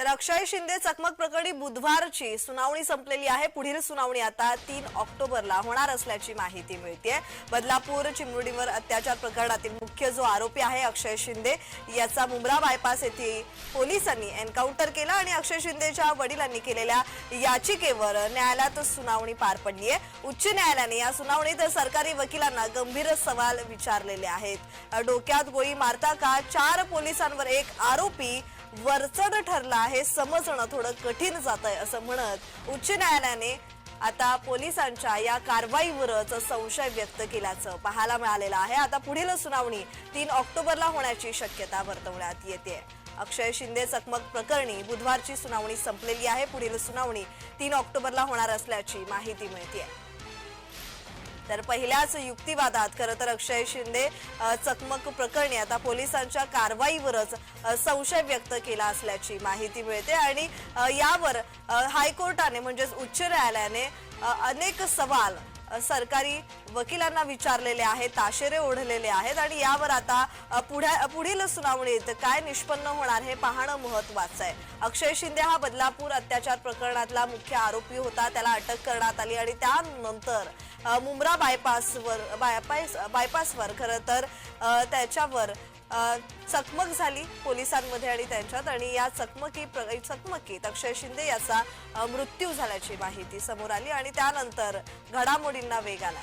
तर अक्षय शिंदे चकमक प्रकरणी बुधवारची सुनावणी संपलेली आहे. पुढील सुनावणी आता तीन ऑक्टोबरला होणार असल्याची माहिती मिळते बदलापूर चिमुरडीवर अत्याचार प्रकरणातील मुख्य जो आरोपी आहे अक्षय शिंदे याचा मुंब्रा बायपास येथे पोलिसांनी एन्काउंटर केला आणि अक्षय शिंदेच्या वडिलांनी केलेल्या याचिकेवर न्यायालयात सुनावणी पार पडली आहे उच्च न्यायालयाने या सुनावणीत सरकारी वकिलांना गंभीर सवाल विचारलेले आहेत. डोक्यात गोळी मारता का? चार पोलिसांवर एक आरोपी वरचढ ठरला आहे. समजणं थोडं कठीण जात आहे असं म्हणत उच्च न्यायालयाने आता पोलिसांच्या या कारवाईवरच संशय व्यक्त केल्याचं पाहायला मिळालेलं आहे. आता पुढील सुनावणी तीन ऑक्टोबरला होण्याची शक्यता वर्तवण्यात येते. अक्षय शिंदे चकमक प्रकरणी बुधवारची सुनावणी संपलेली आहे. पुढील सुनावणी तीन ऑक्टोबरला होणार असल्याची माहिती मिळते तर पहिल्याच युक्तिवादात खरं तर अक्षय शिंदे चकमक प्रकरणी आता पोलिसांच्या कारवाईवरच संशय व्यक्त केला असल्याची माहिती मिळते आणि यावर हायकोर्टाने म्हणजेच उच्च न्यायालयाने अनेक सवाल सरकारी वकिलांना विचारलेले आहेत ताशेरे ओढलेले आहेत आणि यावर आता पुढ्या पुढील सुनावणीत काय निष्पन्न होणार हे पाहणं महत्वाचं आहे. अक्षय शिंदे हा बदलापूर अत्याचार प्रकरणातला मुख्य आरोपी होता त्याला अटक करण्यात आली आणि त्यानंतर मुंब्रा बायपासवर बायपास बायपासवर खरं तर त्याच्यावर चकमक झाली पोलिसांमध्ये आणि त्यांच्यात आणि या चकमकी प्र- चकमकीत अक्षय शिंदे याचा मृत्यू झाल्याची माहिती समोर आली आणि त्यानंतर घडामोडींना वेग आला.